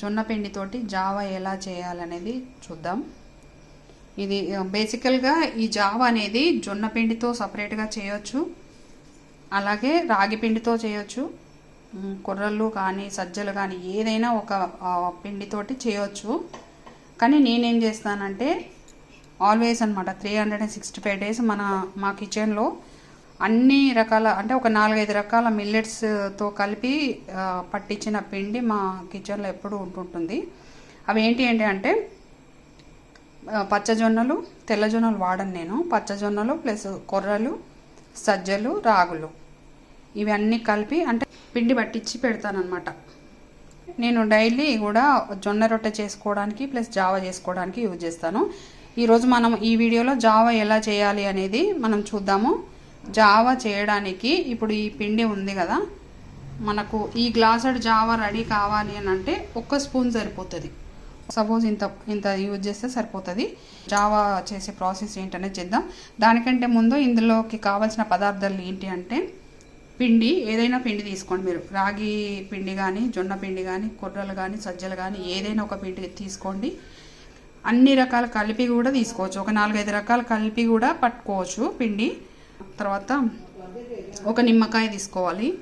జొన్న పిండితోటి జావా ఎలా చేయాలనేది చూద్దాం. ఇది బేసికల్గా ఈ జావా అనేది జొన్న పిండితో సపరేట్గా చేయొచ్చు. అలాగే రాగి పిండితో చేయొచ్చు. కుర్రలు కొర్రలు కానీ సజ్జలు కానీ ఏదైనా ఒక పిండితోటి చేయొచ్చు. కానీ నేనేం చేస్తానంటే ఆల్వేస్ అనమాట three hundred and sixty five days మన మా కిచెన్లో అన్ని రకాల అంటే ఒక నాలుగైదు రకాల మిల్లెట్స్తో కలిపి పట్టించిన పిండి మా కిచెన్లో ఎప్పుడూ ఉంటుంటుంది. అవి ఏంటి ఏంటి అంటే పచ్చజొన్నలు తెల్లజొన్నలు వాడను నేను. పచ్చజొన్నలు ప్లస్ కొర్రలు సజ్జలు రాగులు. ఇవన్నీ కలిపి అంటే పిండి పట్టించి పెడతానమాట నేను డైలీ కూడా జొన్న రొట్టె చేసుకోవడానికి ప్లస్ జావ చేసుకోవడానికి యూజ్ చేస్తాను. ఈరోజు మనం ఈ వీడియోలో జావ ఎలా చేయాలి అనేది మనం చూద్దాము. జావా చేయడానికి ఇప్పుడు ఈ పిండి ఉంది కదా మనకు ఈ గ్లాసెడ్ జావా రెడీ కావాలి అని అంటే ఒక్క స్పూన్ సరిపోతుంది. సపోజ్ ఇంత ఇంత యూజ్ చేస్తే సరిపోతుంది. జావా చేసే ప్రాసెస్ ఏంటనేది చేద్దాం. దానికంటే ముందు ఇందులోకి కావాల్సిన పదార్థాలు ఏంటి అంటే పిండి ఏదైనా పిండి తీసుకోండి మీరు. రాగి పిండి కానీ జొన్న పిండి కానీ కొర్రలు కానీ సజ్జలు కానీ ఏదైనా ఒక పిండి తీసుకోండి. అన్ని రకాల కలిపి కూడా తీసుకోవచ్చు. ఒక నాలుగైదు రకాల కలిపి కూడా పట్టుకోవచ్చు పిండి. తర్వాత ఒక నిమ్మకాయ తీసుకోవాలి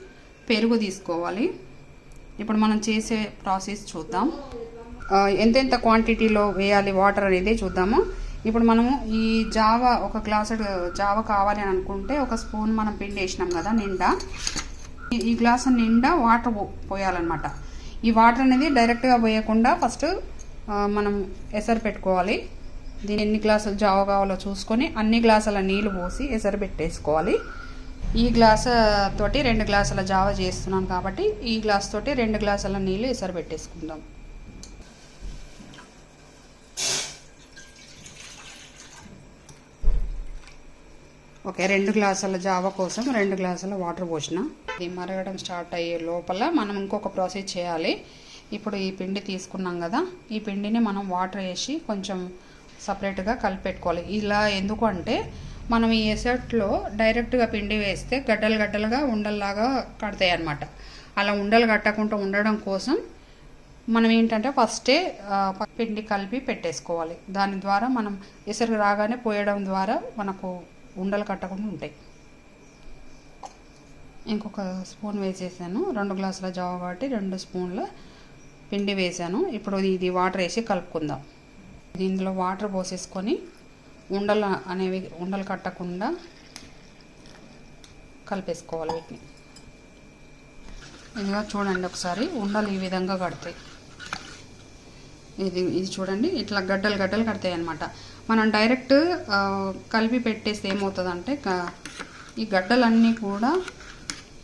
పెరుగు తీసుకోవాలి. ఇప్పుడు మనం చేసే ప్రాసెస్ చూద్దాం. ఎంతెంత క్వాంటిటీలో వేయాలి వాటర్ అనేది చూద్దాము. ఇప్పుడు మనము ఈ జావా ఒక గ్లాసు జావ కావాలి అని అనుకుంటే ఒక స్పూన్ మనం పిండి వేసినాం కదా నిండా. ఈ- గ్లాస్ గ్లాసు నిండా వాటర్ పో- పోయాలన్నమాట. ఈ వాటర్ అనేది డైరెక్ట్గా పోయకుండా ఫస్ట్ మనం ఎసరు పెట్టుకోవాలి. దీని ఎన్ని గ్లాసులు జావ కావాలో చూసుకొని అన్ని గ్లాసుల నీళ్ళు పోసి ఎసరు పెట్టేసుకోవాలి. ఈ గ్లాస్ తోటి రెండు గ్లాసుల జావ చేస్తున్నాను కాబట్టి ఈ గ్లాస్ తోటి రెండు గ్లాసుల నీళ్ళు ఎసరు పెట్టేసుకుందాం. ఓకే రెండు గ్లాసుల జావ కోసం రెండు గ్లాసుల వాటర్ పోసిన. ఇది మరగడం స్టార్ట్ అయ్యే లోపల మనం ఇంకొక ప్రాసెస్ చేయాలి. ఇప్పుడు ఈ పిండి తీసుకున్నాం కదా ఈ పిండిని మనం వాటర్ వేసి కొంచెం సపరేట్గా కలిపెట్టుకోవాలి. ఇలా ఎందుకు అంటే మనం ఈ ఎసెట్లో డైరెక్ట్గా పిండి వేస్తే గడ్డలు గడ్డలుగా ఉండల్లాగా కడతాయి అన్నమాట అలా ఉండలు కట్టకుండా ఉండడం కోసం మనం ఏంటంటే ఫస్టే పిండి కలిపి పెట్టేసుకోవాలి. దాని ద్వారా మనం ఎసరు రాగానే పోయడం ద్వారా మనకు ఉండలు కట్టకుండా ఉంటాయి. ఇంకొక స్పూన్ వేసేసాను. రెండు గ్లాసుల జావ కాబట్టి రెండు స్పూన్ల పిండి వేసాను. ఇప్పుడు ఇది వాటర్ వేసి కలుపుకుందాం. దీనిలో వాటర్ పోసేసుకొని ఉండలు అనేవి ఉండలు కట్టకుండా కలిపేసుకోవాలి వీటిని. ఇదిగా చూడండి ఒకసారి ఉండలు ఈ విధంగా కడతాయి. ఇది ఇది చూడండి ఇట్లా గడ్డలు గడ్డలు కడతాయి అనమాట మనం డైరెక్ట్ కలిపి పెట్టేస్తే ఏమవుతుందంటే ఈ గడ్డలన్నీ కూడా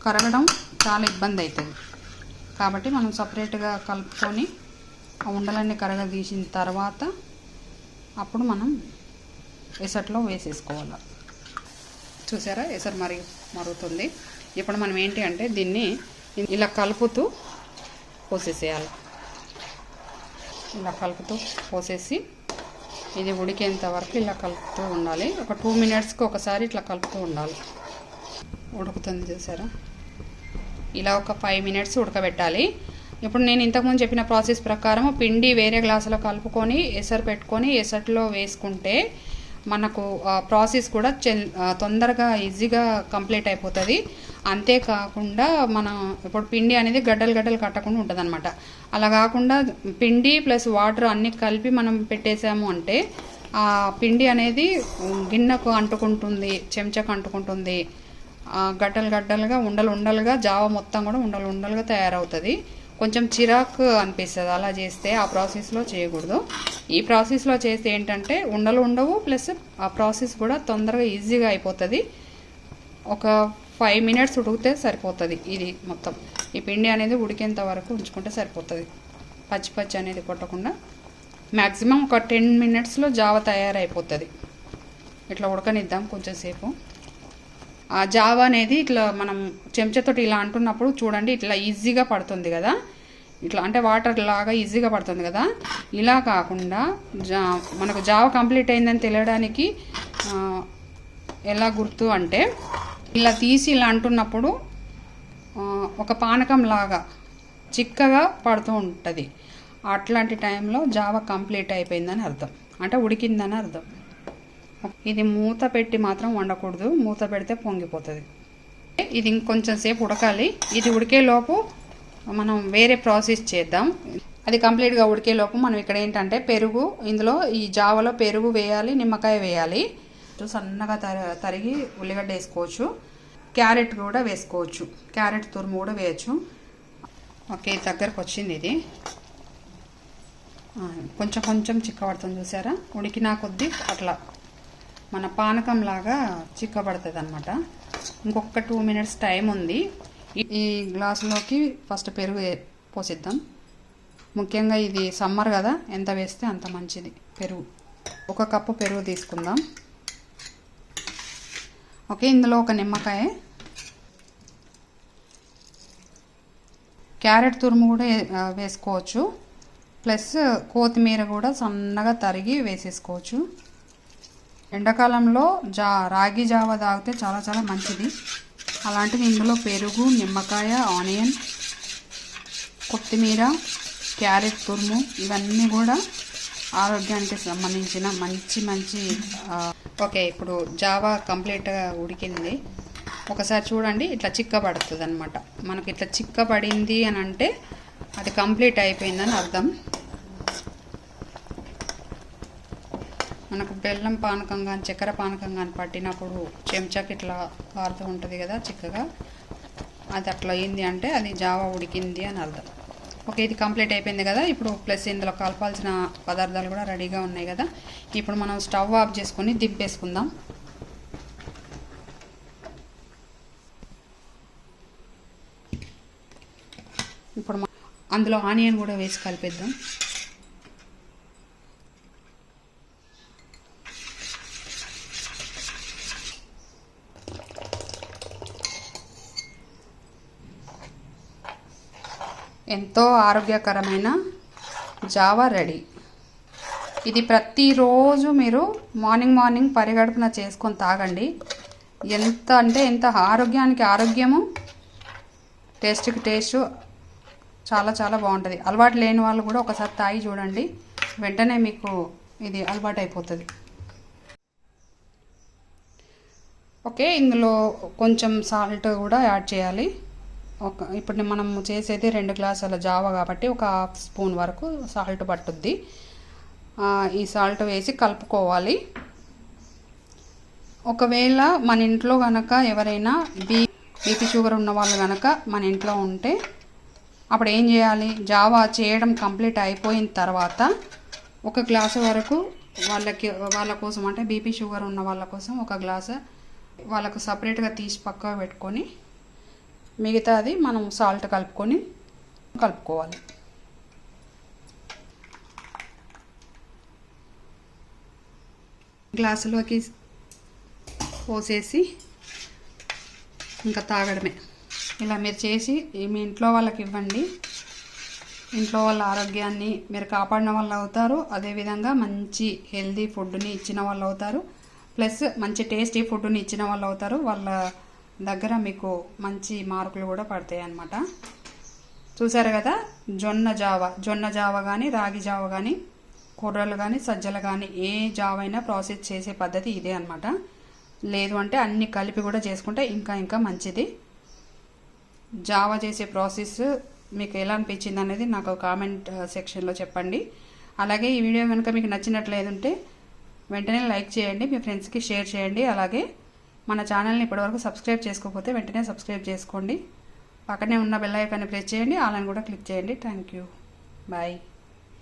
కరగడం చాలా ఇబ్బంది అవుతుంది. కాబట్టి మనం సపరేట్గా కలుపుకొని ఆ ఉండలన్నీ కరగదీసిన తర్వాత అప్పుడు మనం ఎసట్లో వేసేసుకోవాలి. చూసారా? ఎసరు మరి మరుగుతుంది. ఇప్పుడు మనం ఏంటి అంటే దీన్ని ఇలా కలుపుతూ పోసేసేయాలి. ఇలా కలుపుతూ పోసేసి ఇది ఉడికేంత వరకు ఇలా కలుపుతూ ఉండాలి. ఒక టూ మినిట్స్కి ఒకసారి ఇట్లా కలుపుతూ ఉండాలి. ఉడుకుతుంది చూసారా? ఇలా ఒక ఫైవ్ మినిట్స్ ఉడకబెట్టాలి. ఇప్పుడు నేను ఇంతకుముందు చెప్పిన ప్రాసెస్ ప్రకారం పిండి వేరే గ్లాసులో కలుపుకొని ఎసరు పెట్టుకొని ఎసట్లో వేసుకుంటే మనకు ప్రాసెస్ కూడా తొందరగా ఈజీగా కంప్లీట్ అయిపోతుంది. అంతేకాకుండా మన ఇప్పుడు పిండి అనేది గడ్డలు గడ్డలు కట్టకుండా ఉంటుంది అనమాట అలా కాకుండా పిండి ప్లస్ వాటర్ అన్ని కలిపి మనం పెట్టేసాము అంటే ఆ పిండి అనేది గిన్నెకు అంటుకుంటుంది చెంచాకు అంటుకుంటుంది. గడ్డలు గడ్డలుగా ఉండలు ఉండలుగా జావ మొత్తం కూడా ఉండలు ఉండలుగా తయారవుతుంది. కొంచెం చిరాకు అనిపిస్తుంది అలా చేస్తే ఆ ప్రాసెస్లో చేయకూడదు. ఈ ప్రాసెస్లో చేస్తే ఏంటంటే ఉండలు ఉండవు ప్లస్ ఆ ప్రాసెస్ కూడా తొందరగా ఈజీగా అయిపోతుంది. ఒక ఫైవ్ మినిట్స్ ఉడికితే సరిపోతుంది ఇది మొత్తం. ఈ పిండి అనేది ఉడికేంత వరకు ఉంచుకుంటే సరిపోతుంది. పచ్చి పచ్చి అనేది కొట్టకుండా. మ్యాక్సిమం ఒక టెన్ మినిట్స్లో జావ తయారైపోతుంది. ఇట్లా ఉడకనిద్దాం కొంచెం సేపు. ఆ జావ అనేది ఇట్లా మనం చెంచాతోటి ఇలా అంటున్నప్పుడు చూడండి ఇట్లా ఈజీగా పడుతుంది కదా. ఇట్లా అంటే వాటర్ లాగా ఈజీగా పడుతుంది కదా. ఇలా కాకుండా జా మనకు జావ కంప్లీట్ అయిందని తెలియడానికి ఎలా గుర్తు అంటే ఇలా తీసి ఇలా అంటున్నప్పుడు ఒక పానకం లాగా చిక్కగా పడుతూ ఉంటుంది. అట్లాంటి టైంలో జావ కంప్లీట్ అయిపోయిందని అర్థం. అంటే ఉడికిందని అర్థం. ఇది మూత పెట్టి మాత్రం వండకూడదు. మూత పెడితే పొంగిపోతుంది. ఇది ఇంకొంచెం సేపు ఉడకాలి. ఇది ఉడికేలోపు మనం వేరే ప్రాసెస్ చేద్దాం. అది కంప్లీట్గా ఉడికేలోపు మనం ఇక్కడ ఏంటంటే పెరుగు ఇందులో ఈ జావలో పెరుగు వేయాలి నిమ్మకాయ వేయాలి. సన్నగా తర తరిగి ఉల్లిగడ్డ వేసుకోవచ్చు. క్యారెట్ కూడా వేసుకోవచ్చు. క్యారెట్ తురుము కూడా వేయచ్చు. ఓకే దగ్గరకు వచ్చింది ఇది. కొంచెం కొంచెం చిక్కబడుతుంది చూసారా? ఉడికినా కొద్దీ అట్లా. మన పానకం లాగా చిక్కబడుతుంది అనమాట ఇంకొక టూ మినిట్స్ టైం ఉంది. ఈ- గ్లాసులోకి ఫస్ట్ పెరుగు పోసిద్దాం. ముఖ్యంగా ఇది సమ్మర్ కదా ఎంత వేస్తే అంత మంచిది పెరుగు. ఒక కప్పు పెరుగు తీసుకుందాం. ఓకే ఇందులో ఒక నిమ్మకాయ. క్యారెట్ తురుము కూడా వేసుకోవచ్చు. ప్లస్ కొత్తిమీర కూడా సన్నగా తరిగి వేసేసుకోవచ్చు. ఎండాకాలంలో జా రాగి జావ తాగితే చాలా చాలా మంచిది. అలాంటిది ఇందులో పెరుగు నిమ్మకాయ ఆనియన్ కొత్తిమీర క్యారెట్ తురుము ఇవన్నీ కూడా ఆరోగ్యానికి సంబంధించిన మంచి మంచి ఓకే ఇప్పుడు జావా కంప్లీట్గా ఉడికింది. ఒకసారి చూడండి ఇట్లా చిక్క పడుతుంది అనమాట మనకి ఇట్లా చిక్క పడింది అని అంటే అది కంప్లీట్ అయిపోయిందని అర్థం. మనకు బెల్లం పానకం కానీ చక్కెర పానకం కానీ పట్టినప్పుడు చెంచాకి ఇట్లా కారుతూ ఉంటుంది కదా చిక్కగా అది అట్లా అయింది అంటే అది జావా ఉడికింది అని అర్థం. ఓకే ఇది కంప్లీట్ అయిపోయింది కదా? ఇప్పుడు ప్లస్ ఇందులో కలపాల్సిన పదార్థాలు కూడా రెడీగా ఉన్నాయి కదా? ఇప్పుడు మనం స్టవ్ ఆఫ్ చేసుకొని దింపేసుకుందాం. ఇప్పుడు అందులో ఆనియన్ కూడా వేసి కలిపేద్దాం. ఎంతో ఆరోగ్యకరమైన జావా రెడీ. ఇది ప్రతిరోజు మీరు మార్నింగ్ మార్నింగ్ పరిగడుపున చేసుకొని తాగండి. ఎంత అంటే ఎంత ఆరోగ్యానికి ఆరోగ్యము టేస్ట్కి టేస్ట్ చాలా చాలా బాగుంటుంది. అలవాటు లేని వాళ్ళు కూడా ఒకసారి తాగి చూడండి. వెంటనే మీకు ఇది అలవాటు అయిపోతుంది. ఓకే ఇందులో కొంచెం సాల్ట్ కూడా యాడ్ చేయాలి. ఒక ఇప్పుడు మనం చేసేది రెండు గ్లాసుల జావ కాబట్టి ఒక హాఫ్ స్పూన్ వరకు సాల్ట్ పట్టుద్ది. ఈ సాల్ట్ వేసి కలుపుకోవాలి. ఒకవేళ మన ఇంట్లో కనుక ఎవరైనా బీ బీపీ షుగర్ ఉన్న వాళ్ళు కనుక మన ఇంట్లో ఉంటే అప్పుడు ఏం చేయాలి? జావా చేయడం కంప్లీట్ అయిపోయిన తర్వాత ఒక గ్లాసు వరకు వాళ్ళకి వాళ్ళ కోసం అంటే బీపీ షుగర్ ఉన్న వాళ్ళ కోసం ఒక గ్లాసు వాళ్ళకు సపరేట్గా తీసి పక్కకు పెట్టుకొని మిగతాది మనం సాల్ట్ కలుపుకొని కలుపుకోవాలి. గ్లాసులోకి పోసేసి ఇంకా తాగడమే. ఇలా మీరు చేసి మీ ఇంట్లో వాళ్ళకి ఇవ్వండి. ఇంట్లో వాళ్ళ ఆరోగ్యాన్ని మీరు కాపాడిన వాళ్ళు అవుతారు. అదేవిధంగా మంచి హెల్దీ ఫుడ్ని ఇచ్చిన వాళ్ళు అవుతారు. ప్లస్ మంచి టేస్టీ ఫుడ్ని ఇచ్చిన వాళ్ళు అవుతారు. వాళ్ళ దగ్గర మీకు మంచి మార్కులు కూడా పడతాయి అన్నమాట. చూసారు కదా? జొన్న జావ. జొన్న జావ కానీ రాగి జావ కానీ కూరలు కానీ సజ్జలు కానీ ఏ జావ అయినా ప్రాసెస్ చేసే పద్ధతి ఇదే అన్నమాట. లేదు అంటే అన్ని కలిపి కూడా చేసుకుంటే ఇంకా ఇంకా మంచిది. జావ చేసే ప్రాసెస్ మీకు ఎలా అనిపించింది అనేది నాకు కామెంట్ సెక్షన్లో చెప్పండి. అలాగే ఈ వీడియో కనుక మీకు నచ్చినట్లేదుంటే వెంటనే లైక్ చేయండి మీ ఫ్రెండ్స్కి షేర్ చేయండి. అలాగే మన ఛానల్ని ఇప్పటివరకు సబ్స్క్రైబ్ చేసుకోకపోతే వెంటనే సబ్స్క్రైబ్ చేసుకోండి. పక్కనే ఉన్న బెల్ ఐకాన్ని ప్రెస్ చేయండి. అలాని కూడా క్లిక్ చేయండి. Thank you bye